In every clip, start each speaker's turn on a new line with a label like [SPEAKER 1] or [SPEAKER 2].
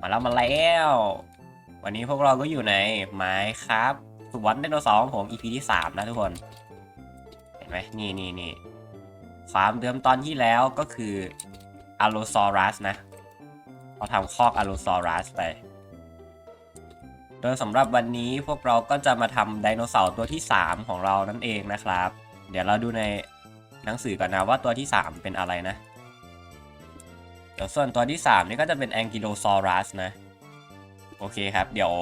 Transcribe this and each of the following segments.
[SPEAKER 1] มาแล้วมาแล้ว วันนี้พวกเราก็อยู่ในไม้ครับสวนไดโนเสาร์ของผม EP ที่3นะทุกคน เห็นไหมนี่นี่นี่ความเดิมตอนที่แล้วก็คืออ l โลซอรัสนะเราทำคอกอ l โลซอรัสไป โดยสำหรับวันนี้พวกเราก็จะมาทำไดโนเสาร์ตัวที่ 3 ของเรานั่นเองนะครับ เดี๋ยวเราดูในหนังสือก่อนนะว่าตัวที่ 3 เป็นอะไรนะ เดี๋ยวส่วนตัวที่ 3 นี่ก็จะเป็น Ankylosaurus นะ โอเคครับ เดี๋ยว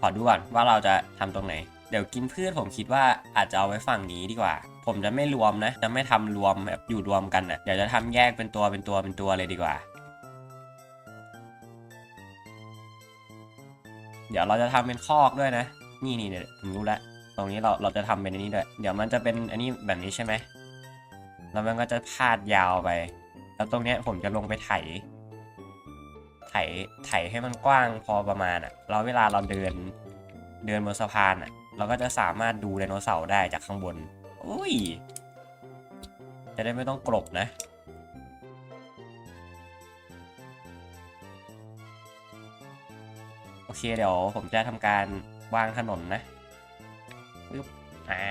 [SPEAKER 1] ขอดูก่อนว่าเราจะทำตรงไหน เดี๋ยวกินพืชผมคิดว่าอาจจะเอาไว้ฝั่งนี้ดีกว่า ผมจะไม่รวมนะ จะไม่ทำรวมแบบอยู่รวมกันนะ่ะ เดี๋ยวจะทำแยกเป็นตัวเป็นตัวเป็นตัวเลยดีกว่า เดี๋ยวเราจะทำเป็นคอกด้วยนะ นี่นี่เนี่ยผมรู้แล้วตรงนี้เราเราจะทำเป็นอันนี้ด้วย เดี๋ยวมันจะเป็นอันนี้แบบนี้ใช่ไหมแล้วมันก็จะพาดยาวไป แล้วตรงเนี้ยผมจะลงไปไถ ไถ ไถให้มันกว้างพอประมาณอะ่ะแล้วเวลาเราเดิน เดินบนสะพานอะ่ะ เราก็จะสามารถดูไดโนเสาร์ได้จากข้างบน อุ้ย จะได้ไม่ต้องกลบนะโอเคเดี๋ยวผมจะทำการวางถนนนะปึ๊บอ่า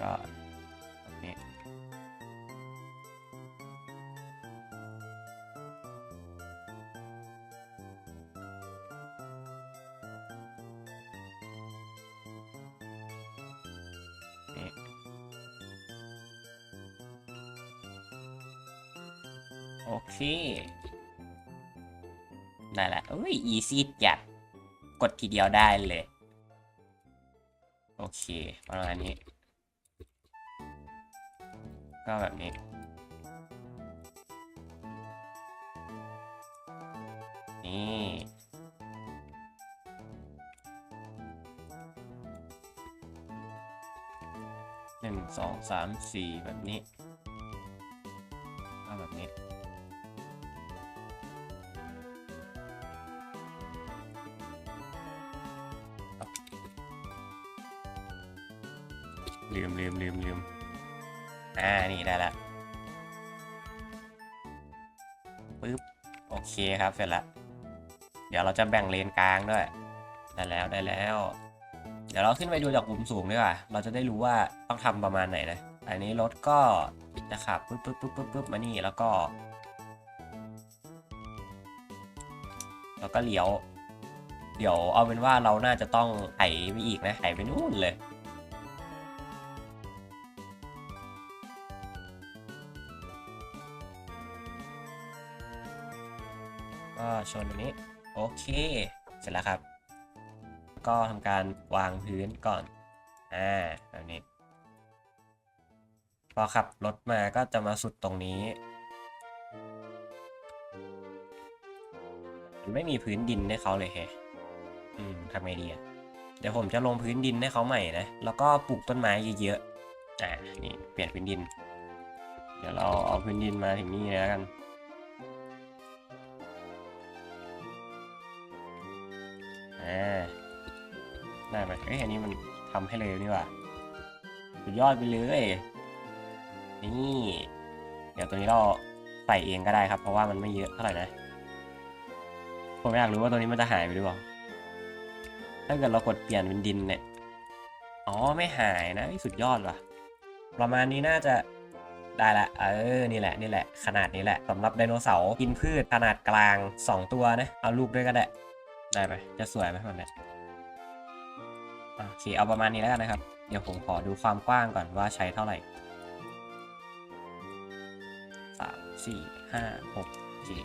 [SPEAKER 1] ก็แบบนี้โอเค ได้แล้วเอ้ย อีซี่จัด กดทีเดียวได้เลย โอเค ประมาณนี้ ก็แบบนี้ นี่หนึ่งสองสามสี่แบบนี้ ครับเสร็จแล้วเดี๋ยวเราจะแบ่งเลนกลางด้วย ได้แล้วได้แล้ว เดี๋ยวเราขึ้นไปดูจากมุมสูงดีกว่าเราจะได้รู้ว่าต้องทำประมาณไหนนะอันนี้รถก็จะขับปึ๊บปึ๊บปึ๊บปึ๊บปึ๊บมานี่แล้วก็ แล้วก็เลี้ยว เดี๋ยวเอาเป็นว่าเราน่าจะต้องไถไปอีกนะไถไปนู่นเลย ชนตรงนี้ โอเค เสร็จแล้วครับ ก็ทำการวางพื้นก่อน อ่าแบบนี้ พอขับรถมาก็จะมาสุดตรงนี้ มันไม่มีพื้นดินให้เขาเลยแฮะอืมทำไงดีอะเดี๋ยวผมจะลงพื้นดินให้เขาใหม่นะ แล้วก็ปลูกต้นไม้เยอะๆ อ่า นี่เปลี่ยนพื้นดิน เดี๋ยวเราเอาพื้นดินมาถึงนี่แล้วกัน อ่าได้ไหมเอ้ยอันนี้มันทำให้เลยนี่ว่าสุดยอดไปเลย นี่ เดี๋ยวตัวนี้เราใส่เองก็ได้ครับ เพราะว่ามันไม่เยอะเท่าไหร่นะ ผมอยากรู้ว่าตัวนี้มันจะหายไปหรือเปล่า ถ้าเกิดเรากดเปลี่ยนเป็นดินเนี่ย อ๋อไม่หายนะสุดยอดว่ะ ประมาณนี้น่าจะได้ละ เออ นี่แหละ นี่แหละ ขนาดนี้แหละสำหรับไดโนเสาร์กินพืชขนาดกลาง 2 ตัวนะ เอาลูกด้วยก็ได้ ได้ไหมจะสวยไหมแบบเนี้ยโอเคเอาประมาณนี้แล้วกันนะครับ เดี๋ยวผมขอดูความกว้างก่อนว่าใช้เท่าไหร่สามสี่ห้าหกเจ็ด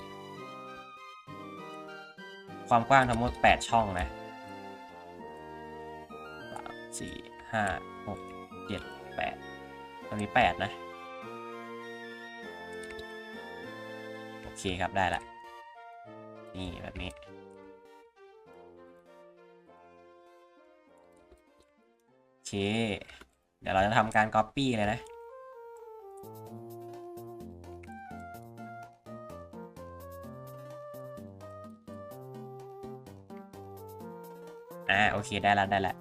[SPEAKER 1] ความกว้างทั้งหมดแปดช่องนะสามสี่ห้าหกเจ็ดแปดตรงนี้แปดนะ โอเคครับได้ละ นี่แบบนี้ เค เดี๋ยวเราจะทำการ Copy เลยนะ อ่า โอเค ได้แล้วได้แล้ว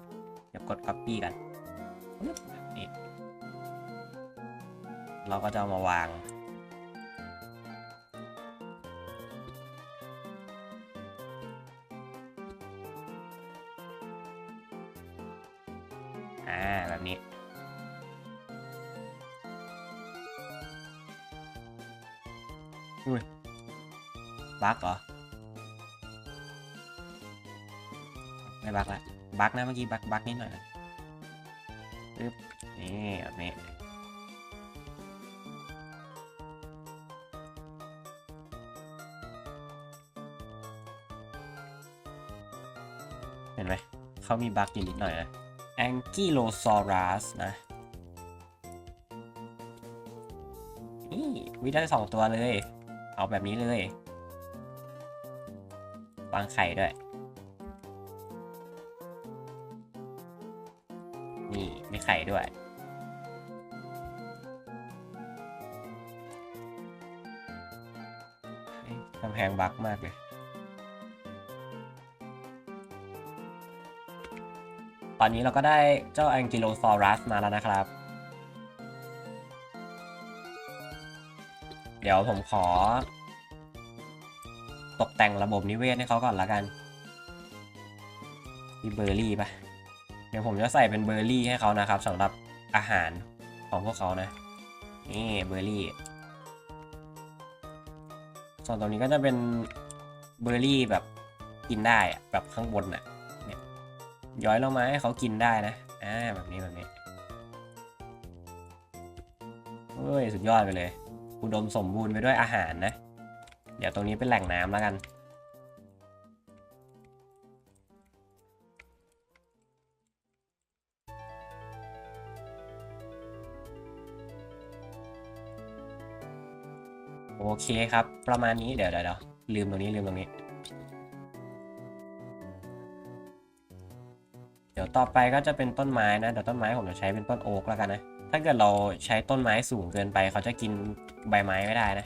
[SPEAKER 1] เดี๋ยวกด Copy กันนี่เราก็จะเอามาวาง ไม่บักละบักนะเมื่อกี้บักบักนิดหน่อยนะปึ๊บนี่แบบนี้เห็นไหมเขามีบักอยู่นิดหน่อยนะ Ankylosaurus นะนี่วิได้สองตัวเลย เอาแบบนี้เลยวางไข่ด้วย ด้วย กำแพงบักมากเลยตอนนี้เราก็ได้เจ้า Ankylosaurus มาแล้วนะครับ เดี๋ยวผมขอ ตกแต่งระบบนิเวศให้เขาก่อนละกันมีเบอร์รี่ปะ เดี๋ยวผมจะใส่เป็นเบอร์รี่ให้เขานะครับสำหรับอาหารของพวกเขานะ นี่เบอร์รี่ ส่วนตรงนี้ก็จะเป็นเบอร์รี่แบบกินได้แบบข้างบนน่ะเนี่ยย้อยเรามาให้เขากินได้นะอ่าแบบนี้แบบนี้เฮ้ยสุดยอดไปเลยอุดมสมบูรณ์ไปด้วยอาหารนะ เดี๋ยวตรงนี้เป็นแหล่งน้ำแล้วกัน เคครับ ประมาณนี้เดี๋ยวเดี๋ยวเดี๋ยวลืมตรงนี้ลืมตรงนี้ เดี๋ยวต่อไปก็จะเป็นต้นไม้นะเดี๋ยวต้นไม้ผมจะใช้เป็นต้นโอ๊กแล้วกันนะ ถ้าเกิดเราใช้ต้นไม้สูงเกินไป เขาจะกินใบไม้ไม่ได้นะ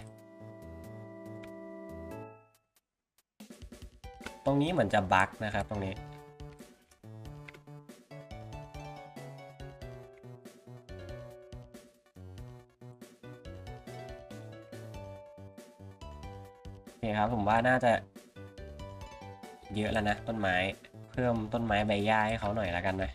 [SPEAKER 1] ตรงนี้เหมือนจะบั๊กนะครับตรงนี้ ผมว่าน่าจะ เยอะแล้วนะ ต้นไม้ เพิ่มต้นไม้ใบหญ้าให้เขาหน่อยแล้วกันนะ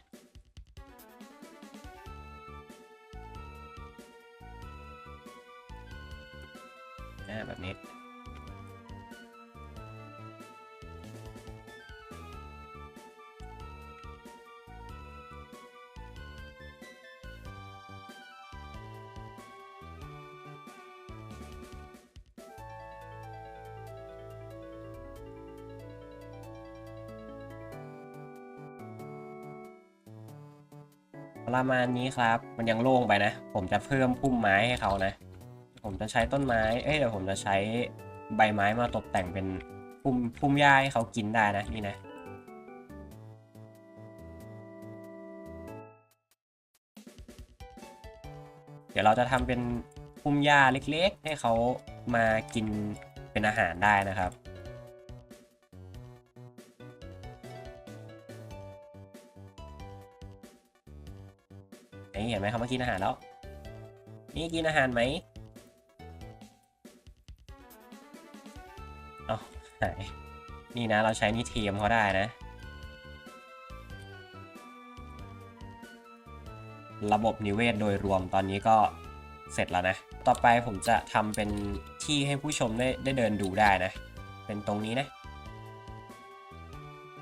[SPEAKER 1] ประมาณนี้ครับ มันยังโล่งไปนะ ผมจะเพิ่มพุ่มไม้ให้เขานะ ผมจะใช้ต้นไม้ เอ้ยเดี๋ยวผมจะใช้ใบไม้มาตกแต่งเป็นพุ่มพุ่มหญ้าให้เขากินได้นะนี่นะเดี๋ยวเราจะทำเป็นพุ่มหญ้าเล็กๆ ให้เขามากินเป็นอาหารได้นะครับ ไหมเขามากินอาหารแล้ว นี่กินอาหารไหมเอาหายนี่นะเราใช้นี่เทียมเขาได้นะ ระบบนิเวศโดยรวมตอนนี้ก็เสร็จแล้วนะ ต่อไปผมจะทำเป็นที่ให้ผู้ชมได้ได้เดินดูได้นะ เป็นตรงนี้นะ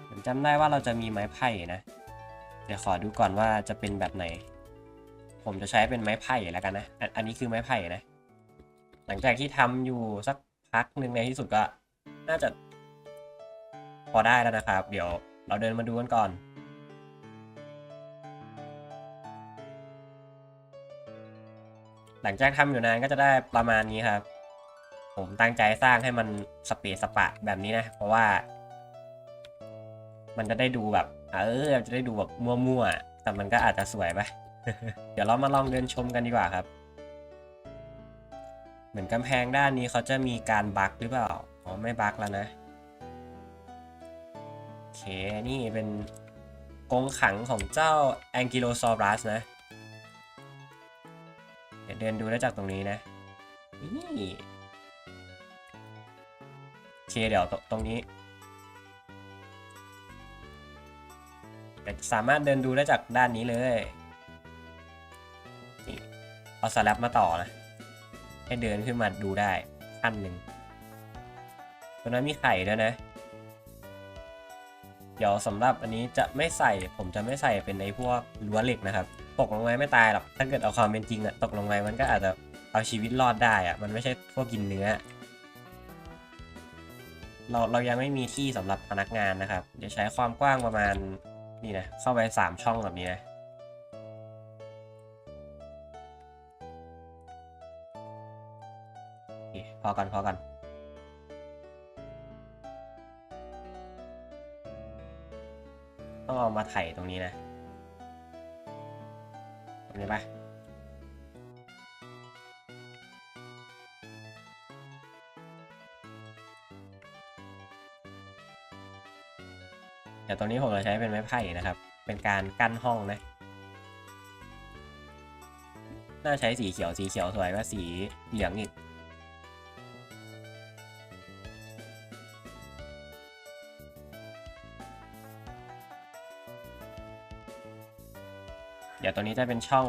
[SPEAKER 1] ผมจำได้ว่าเราจะมีไม้ไผ่นะ เดี๋ยวขอดูก่อนว่าจะเป็นแบบไหน ผมจะใช้เป็นไม้ไผ่แล้วกันนะ อันนี้คือไม้ไผ่นะ หลังจากที่ทำอยู่สักพักหนึ่งในที่สุดก็น่าจะ พอได้แล้วนะครับ เดี๋ยวเราเดินมาดูกันก่อน หลังจากทำอยู่นานก็จะได้ประมาณนี้ครับ ผมตั้งใจสร้างให้มันสเปซสปะแบบนี้นะ เพราะว่า มันจะได้ดูแบบ เออจะได้ดูแบบมั่วๆแต่มันก็อาจจะสวยไป เดี๋ยวเรามาลองเดินชมกันดีกว่าครับ เหมือนกำแพงด้านนี้เขาจะมีการบั๊กหรือเปล่า อ๋อไม่บั๊กแล้วนะ โอเค นี่เป็นกรงขังของเจ้า Ankylosaurus นะเห็นเดินดูได้จากตรงนี้นะ นี่โอเคเดี๋ยวตตรงนี้สามารถเดินดูได้จากด้านนี้เลย เอาสแลบมาต่อนะ ให้เดินขึ้นมาดูได้ขั้นหนึ่งตรงนั้นมีไข่ด้วยนะ เดี๋ยวสำหรับอันนี้จะไม่ใส่ผมจะไม่ใส่เป็นในพวกรั้วเหล็กนะครับ ตกลงไปไม่ตายหรอก ถ้าเกิดเอาความเป็นจริงอะตกลงไปมันก็อาจจะเอาชีวิตรอดได้อะมันไม่ใช่พวกกินเนื้อ เราเรายังไม่มีที่สำหรับพนักงานนะครับ เดี๋ยวใช้ความกว้างประมาณนี่นะเข้าไปสามช่องแบบนี้นะ อเคพอกันพอกันต้องเอามาไถ่ตรงนี้นะ ตรงนี้ปะเดี๋ยวตรงนี้ผมจะใช้เป็นไม้ไผ่นะครับ เป็นการกั้นห้องนะ น่าใช้สีเขียว สีเขียวสวยกว่าสีเหลืองอีก ตัวนี้จะเป็นช่อง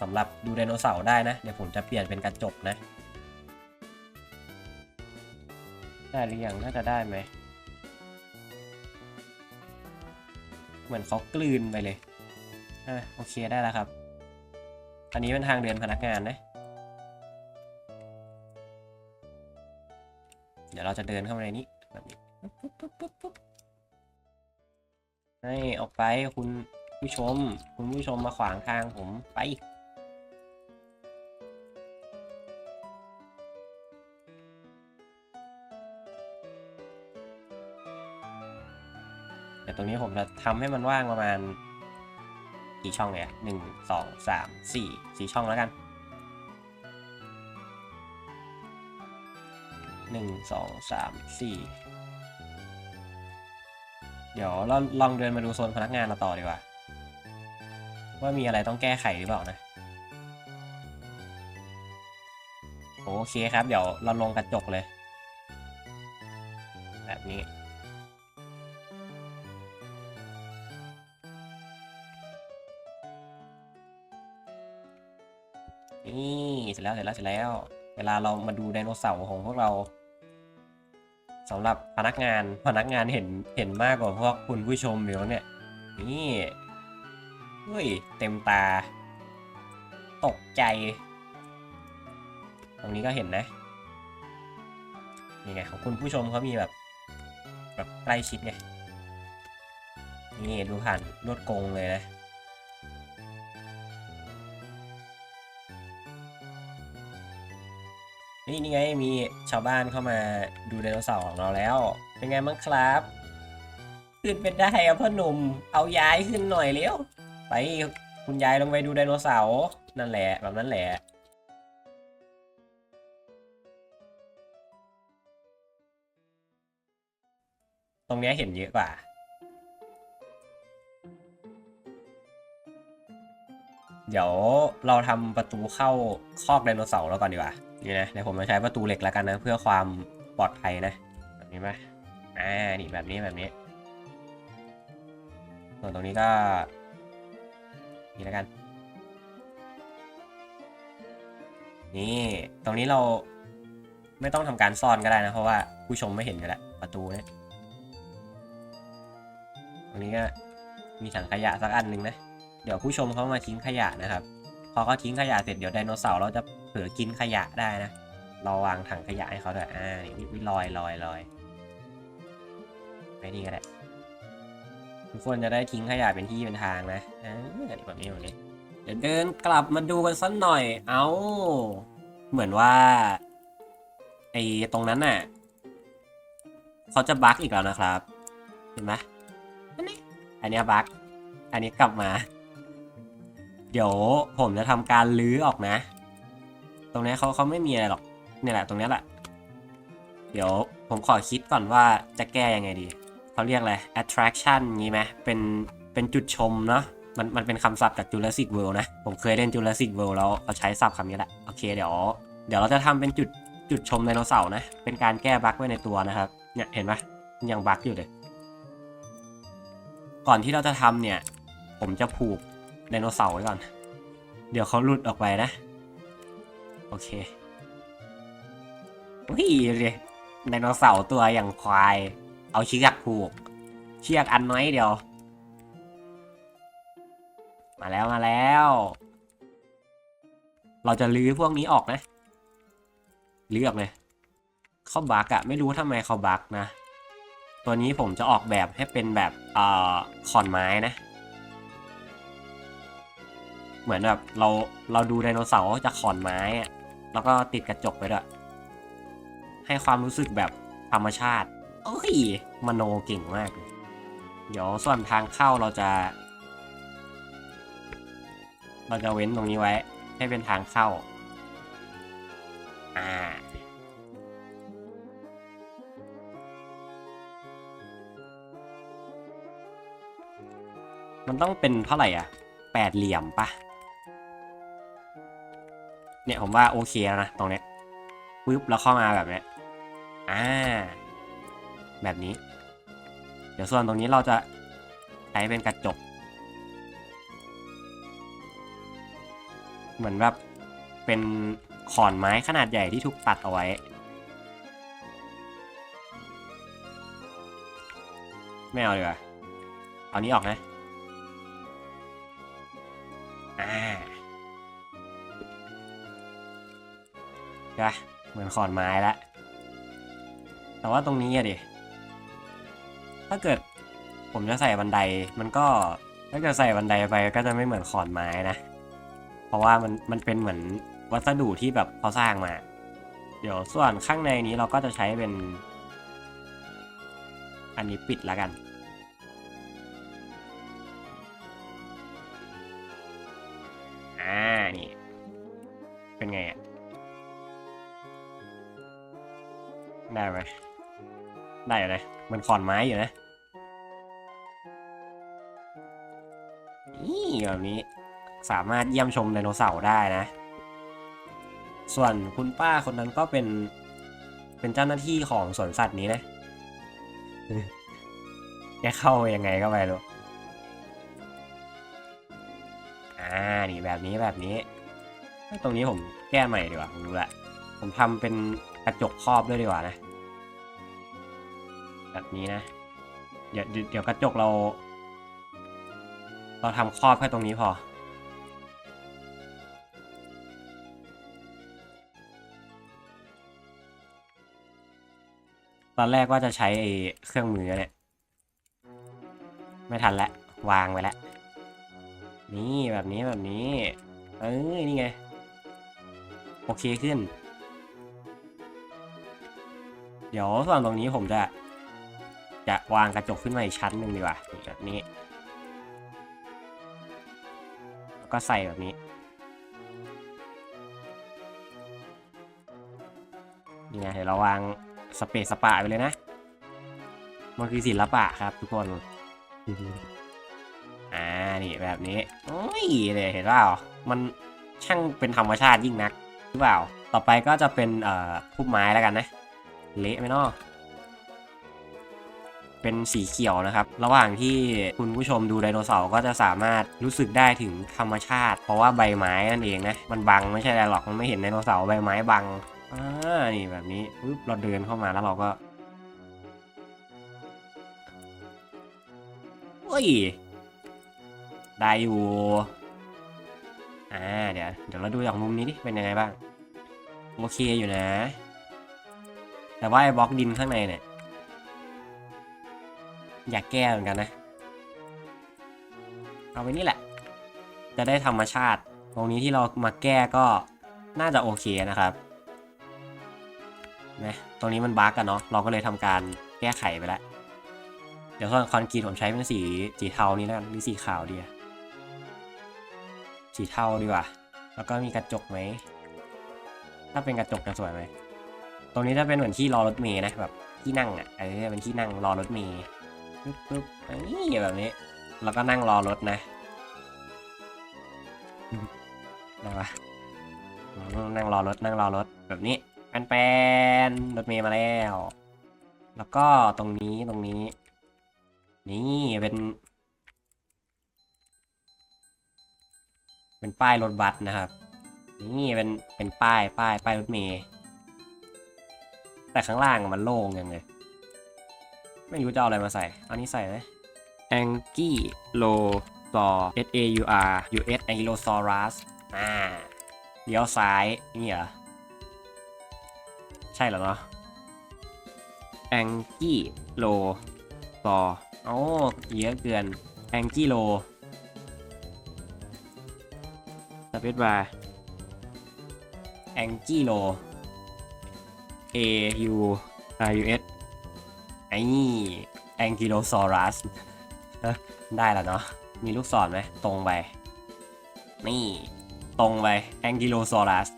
[SPEAKER 1] สำหรับดูไดโนเสาร์ได้นะ เดี๋ยวผมจะเปลี่ยนเป็นกระจกนะ ได้หรือยังน่าจะได้ไหม เหมือนเขากลืนไปเลยอะโอเคได้แล้วครับ อันนี้เป็นทางเดินพนักงานนะ เดี๋ยวเราจะเดินเข้ามาในนี้แบบนี้ปุ๊บปุ๊บปุ๊บปุ๊บให้ออกไปคุณ ผู้ชม คุณผู้ชมมาขวางทางผมไปเดี๋ยวตรงนี้ผมจะทำให้มันว่างประมาณกี่ช่องเนี่ยหนึ่งสองสามสี่สี่ช่องแล้วกันหนึ่งสองสามสี่เดี๋ยวเราลองเดินมาดูโซนพนักงานเราต่อดีกว่า ว่ามีอะไรต้องแก้ไขหรือเปล่านะ โอเคครับ เดี๋ยวเราลงกระจกเลย แบบนี้ นี่เสร็จแล้วเสร็จแล้วเสร็จแล้ว เวลาเรามาดูไดโนเสาร์ของพวกเราสำหรับพนักงานพนักงานเห็นเห็นมากกว่าพวกคุณผู้ชมอยู่แล้วเนี่ยนี่ เฮ้ย เต็มตา ตกใจ ตรงนี้ก็เห็นนะ นี่ไงของคุณผู้ชมเขามีแบบ แบบใกล้ชิดไง นี่ดูผ่านลวดกงเลยนะนี่นี่ไงมีชาวบ้านเข้ามาดูไดโนเสาร์ของเราแล้ว เป็นไงบ้างครับ ขึ้นเป็นได้อะพ่อหนุ่ม เอาย้ายขึ้นหน่อยเร็ว ไปคุณยายลงไปดูไดโนเสาร์นั่นแหละแบบนั้นแหละตรงนี้เห็นเยอะกว่าเดี๋ยวเราทำประตูเข้าคอกไดโนเสาร์แล้วก่อนดีกว่านี่นะเดี๋ยวผมจะใช้ประตูเหล็กแล้วกันนะ เพื่อความปลอดภัยนะแบบนี้ไหมอ่านี่แบบนี้แบบนี้ส่วนตรงนี้ก็ นี่แล้วกัน นี่ตรงนี้เราไม่ต้องทำการซ่อนก็ได้นะ เพราะว่าผู้ชมไม่เห็นอยู่แล้วประตูเนี่ยตรงนี้ก็มีถังขยะสักอันหนึ่งนะ เดี๋ยวผู้ชมเขามาทิ้งขยะนะครับ พอเขาทิ้งขยะเสร็จเดี๋ยวไดโนเสาร์เราจะเผลอกินขยะได้นะเราวางถังขยะให้เขาด้วยอ่านี่นี่ลอยลอยลอยไปนี่ก็ได้ ทุกคนจะได้ทิ้งขยะเป็นที่เป็นทางนะอ่าแบบนี้แบบนี้เดี๋ยวเดินกลับมาดูกันสักหน่อย เอาเหมือนว่า ไอ้ตรงนั้นน่ะ เขาจะบั๊กอีกแล้วนะครับ เห็นไหมอันนี้ อันนี้บั๊กอันนี้กลับมา เดี๋ยวผมจะทำการลื้อออกนะ ตรงนี้เขาเขาไม่มีอะไรหรอก เนี่ยแหละตรงนี้แหละ เดี๋ยวผมขอคิดก่อนว่าจะแก้ยังไงดี เขาเรียกอะไร attraction งี้ไหมเป็นเป็นจุดชมเนาะมันมันเป็นคำศัพท์จาก Jurassic World นะ ผมเคยเล่น Jurassic World แล้วเขาใช้ศัพท์คำนี้แหละ โอเคเดี๋ยว เดี๋ยวเราจะทำเป็นจุดจุดชมไดโนเสาร์นะ เป็นการแก้บั๊กไว้ในตัวนะครับ เนี่ยเห็นไหมยังบั๊กอยู่เลย ก่อนที่เราจะทำเนี่ย ผมจะผูกไดโนเสาร์ไว้ก่อน เดี๋ยวเขาหลุดออกไปนะ โอเควิ่เลยไดโนเสาร์ตัวอย่างควาย เอาเชือกผูก เชือกอันน้อยเดียว มาแล้วมาแล้ว เราจะลื้อพวกนี้ออกนะลื้อออกเลยเขาบักอะไม่รู้ทำไมเขาบักนะ ตัวนี้ผมจะออกแบบให้เป็นแบบเอ่อขอนไม้นะ เหมือนแบบเราเราดูไดโนเสาร์จากขอนไม้อะแล้วก็ติดกระจกไปด้วยให้ความรู้สึกแบบธรรมชาติ โอ้ยมโนเก่งมากเลยเดี๋ยวส่วนทางเข้าเราจะ เราจะเว้นตรงนี้ไว้ ให้เป็นทางเข้า อ่า มันต้องเป็นเท่าไหร่อะ แปดเหลี่ยมปะเนี่ยผมว่าโอเคแล้วนะ ตรงเนี้ยปึ๊บแล้วเข้ามาแบบเนี้ย อ่า แบบนี้ เดี๋ยวส่วนตรงนี้เราจะใช้เป็นกระจก เหมือนแบบเป็นขอนไม้ขนาดใหญ่ที่ถูกตัดเอาไว้ ไม่เอาดีกว่าเอานี้ออกนะอ่าก็เหมือนขอนไม้ละแต่ว่าตรงนี้อะดิ ถ้าเกิดผมจะใส่บันไดมันก็ถ้าเกิดใส่บันไดไปก็จะไม่เหมือนขอนไม้นะ เพราะว่ามันมันเป็นเหมือนวัสดุที่แบบเขาสร้างมา เดี๋ยวส่วนข้างในนี้เราก็จะใช้เป็น อันนี้ปิดแล้วกัน อ่า นี่ เป็นไงอะ ได้ไหมได้อยู่นะมันขอนไม้อยู่นะ แบบนี้ สามารถเยี่ยมชมไดโนเสาร์ได้นะ ส่วนคุณป้าคนนั้นก็เป็น เป็นเจ้าหน้าที่ของสวนสัตว์นี้นะแกเข้ายังไงก็ไปรู้อ่า นี่แบบนี้แบบนี้ ตรงนี้ผมแก้ใหม่ดีกว่าผมรู้ละ ผมทำเป็นกระจกครอบด้วยดีกว่านะ แบบนี้นะ เดี๋ยวเดี๋ยวกระจกเรา เราทำครอบแค่ตรงนี้พอ ตอนแรกว่าจะใช้เครื่องมือเนี่ย ไม่ทันแล้ววางไว้แล้ว นี่แบบนี้แบบนี้ เอ้ยนี่ไง โอเคขึ้น เดี๋ยวส่วนตรงนี้ผมจะ จะวางกระจกขึ้นมาอีกชั้นหนึ่งดีกว่าแบบนี้ ก็ใส่แบบนี้ นี่ไงเดี๋ยวเราวางสเปซสปะไปเลยนะ มันคือศิลปะครับทุกคนอ่านี่แบบนี้โอ้ยเลยเห็นเปล่ามันช่างเป็นธรรมชาติยิ่งนักหรือเปล่า ต่อไปก็จะเป็นเอ่อพุ่มไม้แล้วกันนะ เละไหมเนาะ เป็นสีเขียวนะครับ ระหว่างที่คุณผู้ชมดูไดโนเสาร์ก็จะสามารถรู้สึกได้ถึงธรรมชาติ เพราะว่าใบไม้นั่นเองนะมันบังไม่ใช่อะไรหรอกมันไม่เห็นไดโนเสาร์ใบไม้บังอ่านี่แบบนี้ปึ๊บเราเดินเข้ามาแล้วเราก็เฮ้ยได้อยู่อ่าเดี๋ยวเดี๋ยวเราดูจากมุมนี้ดิเป็นยังไงบ้างโอเคอยู่นะ แต่ว่าไอ้บล็อกดินข้างในเนี่ย อยากแก้เหมือนกันนะ เอาไปนี่แหละ จะได้ธรรมชาติ ตรงนี้ที่เรามาแก้ก็น่าจะโอเคนะครับนะตรงนี้มันบั๊กกันเนาะ เราก็เลยทำการแก้ไขไปแล้ว เดี๋ยวส่วนคอนกรีตผมใช้เป็นสีสีเทานี้แล้วกันหรือสีขาวดีสีเทาดีกว่า แล้วก็มีกระจกไหม ถ้าเป็นกระจกจะสวยไหม ตรงนี้จะเป็นเหมือนที่รอรถเมย์นะแบบที่นั่งอะเออเป็นที่นั่งรอรถเมย์ ปึ๊บปึ๊บนี่แบบนี้ แล้วก็นั่งรอรถนะได้ปะนั่งรอรถนั่งรอรถแบบนี้แปนแปนๆรถเมย์มาแล้ว แล้วก็ตรงนี้ตรงนี้ นี่เป็น เป็นป้ายรถบัสนะครับ นี่เป็นเป็นป้ายป้ายป้ายรถเมย์แต่ข้างล่างมันโล่งยังเลย ไม่รู้จะเอาอะไรมาใส่เอานี้ใส่ไหม a n g i l o s a u r S A U R U S Ankylosaurus อ่าเลี้ยวซ้ายนี่เหรอ ใช่เหรอเนาะ a n g i l o s a u r โอ้เยอะเกิน a n g i l o สเปซบาร์ a n g i l o A U R U S ไอ้นี่ Ankylosaurus ได้แล้วเนาะ มีลูกศรไหมตรงไป นี่ ตรงไป Ankylosaurus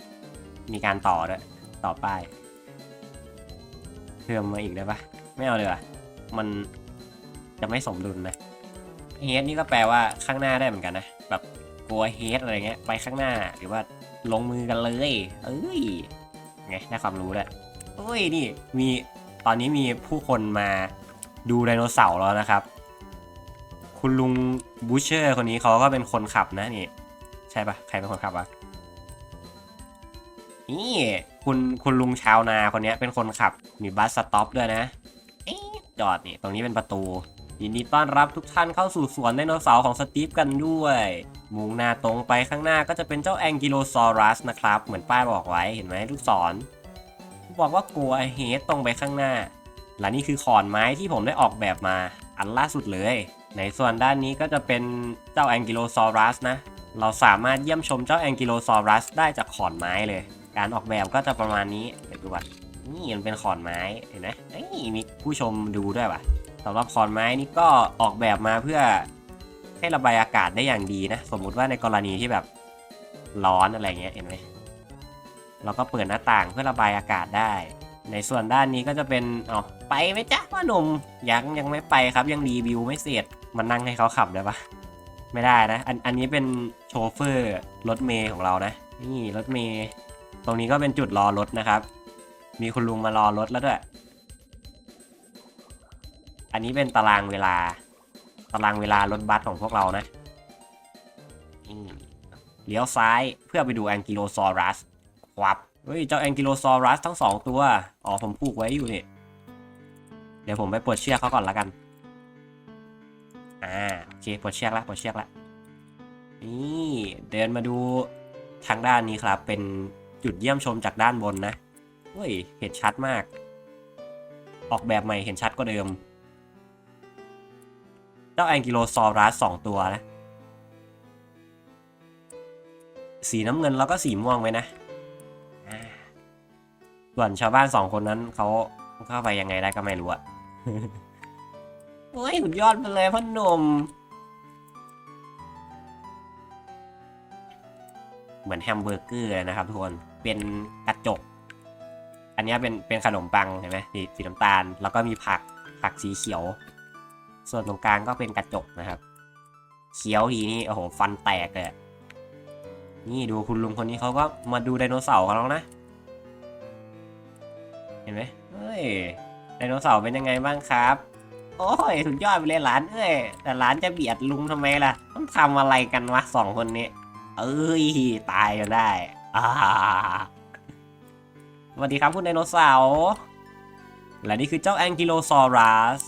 [SPEAKER 1] มีการต่อด้วย ต่อป้าย เพิ่มมาอีกได้ปะไม่เอาเลยว่ะมันจะไม่สมดุลนะเฮดนี่ก็แปลว่าข้างหน้าได้เหมือนกันนะ แบบกลัวเฮดอะไรเงี้ย ไปข้างหน้าหรือว่าลงมือกันเลย เอ้ย ไงได้ความรู้แหละเอ้ย นี่ มี ตอนนี้มีผู้คนมาดูไดโนเสาร์แล้วนะครับ คุณลุงบูชเชอร์คนนี้เขาก็เป็นคนขับนะนี่ใช่ปะใครเป็นคนขับวะนี่คุณคุณลุงชาวนาคนนี้เป็นคนขับมีบัสสต็อปด้วยนะเอ๊ะจอดนี่ตรงนี้เป็นประตู ยินดีต้อนรับทุกท่านเข้าสู่สวนไดโนเสาร์ของสตีฟกันด้วย มุ่งหน้าตรงไปข้างหน้าก็จะเป็นเจ้าแองกิโลซอรัสนะครับ เหมือนป้ายบอกไว้เห็นไหมลูกศร บอกว่า go ahead ตรงไปข้างหน้า และนี่คือขอนไม้ที่ผมได้ออกแบบมาอันล่าสุดเลย ในส่วนด้านนี้ก็จะเป็นเจ้า Ankylosaurus นะ เราสามารถเยี่ยมชมเจ้า Ankylosaurus ได้จากขอนไม้เลย การออกแบบก็จะประมาณนี้เดี๋ยวดูก่อนนี่มันเป็นขอนไม้เห็นไหมเอ้ยมีผู้ชมดูด้วยว่ะสำหรับขอนไม้นี่ก็ออกแบบมาเพื่อให้ระบายอากาศได้อย่างดีนะ สมมุติว่าในกรณีที่แบบร้อนอะไรเงี้ยเห็นไหม เราก็เปิดหน้าต่างเพื่อระบายอากาศได้ ในส่วนด้านนี้ก็จะเป็นอ๋อไปไหมจ๊ะพ่อหนุ่มยังยังไม่ไปครับยังรีวิวไม่เสร็จมันนั่งให้เขาขับได้ปะไม่ได้นะ อันอันนี้เป็นโชเฟอร์รถเมย์ของเรานะ นี่รถเมย์ตรงนี้ก็เป็นจุดรอรถนะครับ มีคุณลุงมารอรถแล้วด้วยอันนี้เป็นตารางเวลา ตารางเวลารถบัสของพวกเรานะเลี้ยวซ้ายเพื่อไปดูแองกิโลซอรัส ครับเฮ้ย เจ้าแองกิโลซอรัสทั้งสองตัว อ๋อ ผมผูกไว้อยู่นี่ เดี๋ยวผมไปปลดเชือกเขาก่อนละกัน อ่า โอเคปลดเชือกละปลดเชือกละนี่เดินมาดูทางด้านนี้ครับ เป็นจุดเยี่ยมชมจากด้านบนนะเฮ้ย เห็นชัดมาก ออกแบบใหม่เห็นชัดกว่าเดิม เจ้าแองกิโลซอรัสสองตัวนะ สีน้ำเงินแล้วก็สีม่วงไว้นะ ส่วนชาวบ้านสองคนนั้นเขาเข้าไปยังไงได้ก็ไม่รู้อะโอ้ยสุดยอดไปเลยพ่อหนุ่มเหมือนแฮมเบอร์เกอร์เลยนะครับทุกคน เป็นกระจก อันนี้เป็นเป็นขนมปังเห็นไหมสีสีน้ำตาล แล้วก็มีผักผักสีเขียว ส่วนตรงกลางก็เป็นกระจกนะครับ เขียวทีนี่โอ้โหฟันแตกเลย นี่ดูคุณลุงคนนี้เขาก็มาดูไดโนเสาร์กันแล้วนะ เห็นไหมเฮ้ยไดโนเสาร์เป็นยังไงบ้างครับ โอ้ยสุดยอดไปเลยหลานเอ้ยแต่หลานจะเบียดลุงทำไมล่ะต้องทำอะไรกันวะสองคนนี้ เอ้ยตายกันได้อ่าสวัสดีครับคุณไดโนเสาร์และนี่คือเจ้าแองกิโลซอรัส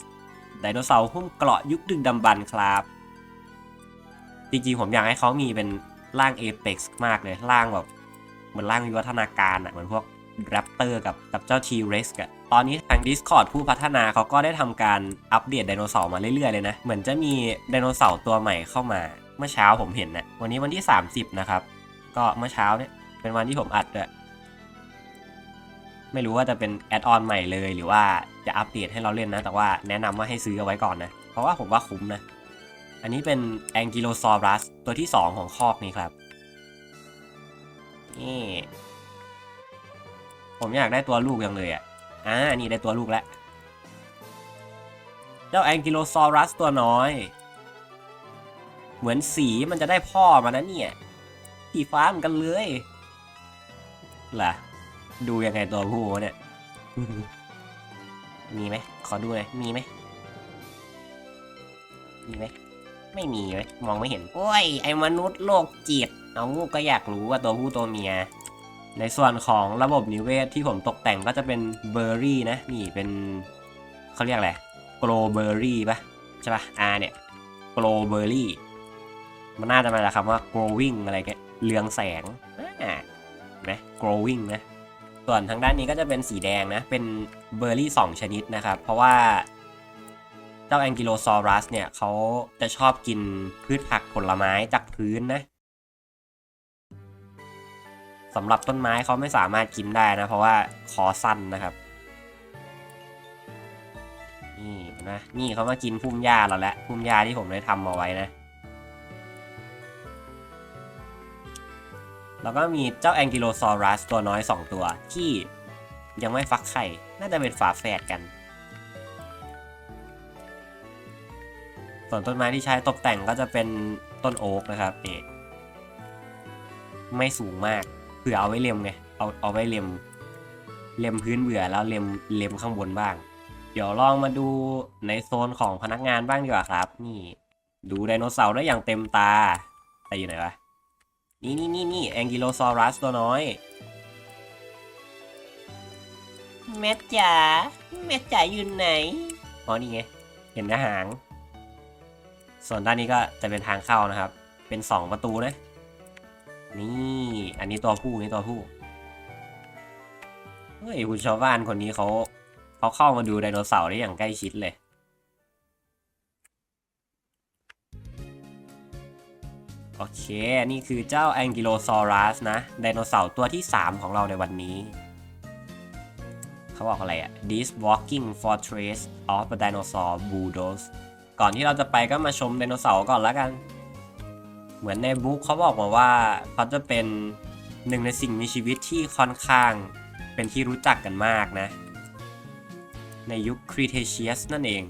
[SPEAKER 1] ไดโนเสาร์หุ้มเกราะยุคดึกดำบรรพ์ครับ จริงๆผมอยากให้เขามีเป็นร่างเอเ x มากเลยร่างแบบเหมือนร่างวิวัฒนาการอะเหมือนพวก แรปเตอร์กับกับเจ้า T-Rex อะตอนนี้ทาง Discord ผู้พัฒนาเขาก็ได้ทำการอัปเดตไดโนเสาร์มาเรื่อยๆเลยนะ เหมือนจะมีไดโนเสาร์ตัวใหม่เข้ามาเมื่อเช้าผมเห็นนะวันนี้วันที่ 30 นะครับ ก็เมื่อเช้าเนี่ยเป็นวันที่ผมอัดด้วยไม่รู้ว่าจะเป็นแอดออนใหม่เลยหรือว่าจะอัปเดตให้เราเล่นนะ แต่ว่าแนะนำว่าให้ซื้อเอาไว้ก่อนนะ เพราะว่าผมว่าคุ้มนะ อันนี้เป็น Ankylosaurus ตัวที่ 2 ของคอกนี้ครับนี่ ผมอยากได้ตัวลูกยังเลยอะ อ่า นี่ได้ตัวลูกแล้ว เจ้าแองกิโลซอรัสตัวน้อย เหมือนสีมันจะได้พ่อมานะเนี่ย สีฟ้าเหมือนกันเลย ล่ะ ดูยังไงตัวผู้เนี่ย มีไหม ขอดูหน่อยมีไหม มีไหม ไม่มีไหมมองไม่เห็น โอ้ย ไอ้มนุษย์โลกจิต เอางูก็อยากรู้ว่าตัวผู้ตัวเมีย ในส่วนของระบบนิเวศที่ผมตกแต่งก็จะเป็นเบอร์รี่นะ นี่เป็นเขาเรียกอะไรโกลเบอร์รี่ปะใช่ปะอาเนี่ยโกลเบอร์รี่มันน่าจะมาจากคำว่า growing อะไรแกเรืองแสงเห็นไหม growing นะส่วนทางด้านนี้ก็จะเป็นสีแดงนะ เป็นเบอร์รี่สองชนิดนะครับ เพราะว่าเจ้าแองกิโลซอรัสเนี่ยเขาจะชอบกินพืชผักผลไม้จากพื้นนะ สำหรับต้นไม้เขาไม่สามารถกินได้นะ เพราะว่าคอสั้นนะครับ นี่นะนี่เขามากินพุ่มหญ้าเราแล้วพุ่มหญ้าที่ผมได้ทำเอาไว้นะแล้วก็มีเจ้าแองกิโลซอรัสตัวน้อย 2 ตัวที่ยังไม่ฟักไข่ น่าจะเป็นฝาแฝดกัน ส่วนต้นไม้ที่ใช้ตกแต่งก็จะเป็นต้นโอ๊กนะครับนี่ไม่สูงมาก ผื่อเอาไว้เล็มไงเอาเอาไว้เล็มเล็มพื้นเบื่อแล้วเล็มเล็มข้างบนบ้าง เดี๋ยวลองมาดูในโซนของพนักงานบ้างดีกว่าครับ นี่ ดูไดโนเสาร์ได้อย่างเต็มตาแต่อยู่ไหนวะนี่นี่นี่นี่แองกิโลซอรัสตัวน้อยเม็ดจ๋าเม็ดจ๋าอยู่ไหนอ๋อนี่ไงเห็นนะหาง ส่วนด้านนี้ก็จะเป็นทางเข้านะครับ เป็นสองประตูนะ นี่ อันนี้ตัวผู้นี่ตัวผู้ เฮ้ยคุณชาวบ้านคนนี้เขาเขาเข้ามาดูไดโนเสาร์ได้อย่างใกล้ชิดเลย โอเค นี่คือเจ้า Ankylosaurus นะ ไดโนเสาร์ตัวที่ 3 ของเราในวันนี้ เขาบอกอะไรอะ This walking fortress of the dinosaur bulldoze ก่อนที่เราจะไปก็มาชมไดโนเสาร์ก่อนแล้วกัน เหมือนในบุ๊กเขาบอกมาว่าเขาจะเป็นหนึ่งในสิ่งมีชีวิตที่ค่อนข้างเป็นที่รู้จักกันมากนะ ในยุค Cretaceous นั่นเอง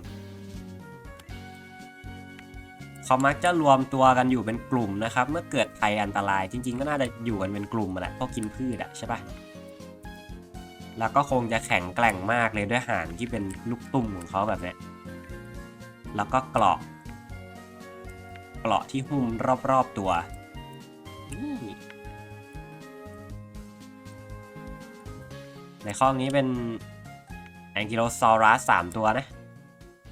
[SPEAKER 1] เขามักจะรวมตัวกันอยู่เป็นกลุ่มนะครับ เมื่อเกิดภัยอันตรายจริง ๆ ก็น่าจะอยู่กันเป็นกลุ่มแหละเพราะกินพืชอะใช่ปะแล้วก็คงจะแข็งแกร่งมากเลยด้วยหางที่เป็นลูกตุ่มของเขาแบบนี้แล้วก็เกราะ กราะที่หุ้มรอบๆตัวนี่ในข้อนี้เป็นแองกิโลซอรัสสามตัวนะ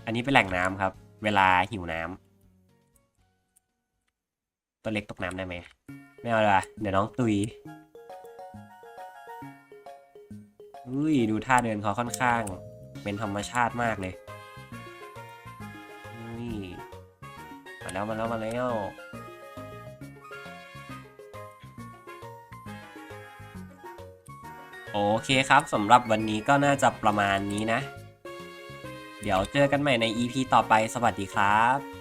[SPEAKER 1] อันนี้เป็นแหล่งน้ำครับ เวลาหิวน้ำตัวเล็กตกน้ำได้ไหมไม่เอาละเดี๋ยวน้องตุยอุ้ยดูท่าเดินเขาค่อนข้าง เป็นธรรมชาติมากเลย แล้วมาแล้วมาแล้วโอเคครับสำหรับวันนี้ก็น่าจะประมาณนี้นะ เดี๋ยวเจอกันใหม่ใน EP ต่อไปสวัสดีครับ